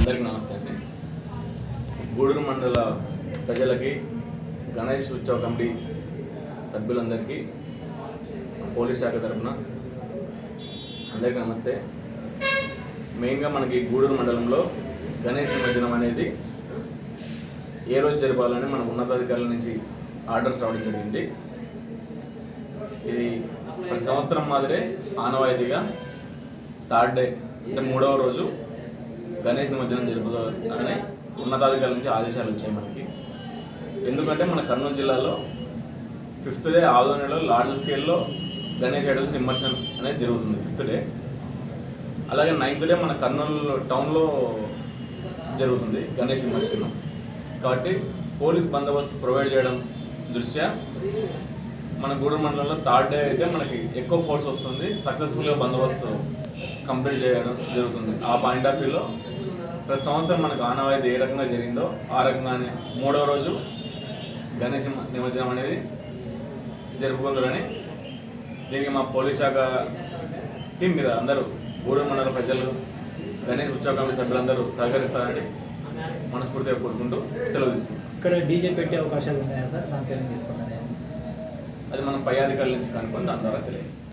అందరికీ నమస్తే అండి. గూడూరు మండల ప్రజలకి గణేష్ ఉత్సవ కమిటీ సభ్యులందరికీ పోలీస్ శాఖ తరఫున అందరికీ నమస్తే. మెయిన్గా మనకి గూడూరు మండలంలో గణేష్ నిమజ్జనం అనేది ఏ రోజు జరపాలని మన ఉన్నతాధికారుల నుంచి ఆర్డర్స్ రావడం జరిగింది. ఇది ప్రతి సంవత్సరం మాదిరే ఆనవాయితీగా థర్డ్ డే అంటే మూడవ రోజు గణేష్ నిమజ్జనం జరుపుతారని ఉన్నతాధికారుల నుంచి ఆదేశాలు వచ్చాయి మనకి. ఎందుకంటే మన కర్నూలు జిల్లాలో ఫిఫ్త్ డే ఆదోనిలో లార్జ్ స్కేల్లో గణేష్ ఐడల్స్ ఇమ్మర్షన్ అనేది జరుగుతుంది ఫిఫ్త్ డే. అలాగే నైన్త్ డే మన కర్నూలు టౌన్లో జరుగుతుంది గణేష్ ఇమ్మర్షన్ కాబట్టి పోలీస్ బందోబస్తు ప్రొవైడ్ చేయడం దృష్ట్యా మన గూడూరు మండలంలో థర్డ్ డే అయితే మనకి ఎక్కువ ఫోర్స్ వస్తుంది. సక్సెస్ఫుల్గా బందోబస్తు కంప్లీట్ చేయడం జరుగుతుంది. ఆ పాయింట్ ఆఫ్ వ్యూలో ప్రతి సంవత్సరం మనకు ఆనవాయితీ ఏ రకంగా జరిగిందో ఆ రకంగానే మూడవ రోజు గణేష్ నిమజ్జనం అనేది జరుపుకుందరని దీనికి మా పోలీస్ శాఖకి మీరు అందరూ గూడూరు మండల ప్రజలు గణేష్ ఉత్సవ కమిటీ సభ్యులందరూ సహకరిస్తారని మనస్ఫూర్తిగా కోరుకుంటూ సెలవు తీసుకుంటాం ఇక్కడ డీజే పెట్టే అవకాశాలు ఉన్నాయా సార్? దాని పేరు తీసుకున్నాను అది మనం పై అధికారుల నుంచి కనుక్కొని దాని ద్వారా తెలియజేస్తాం.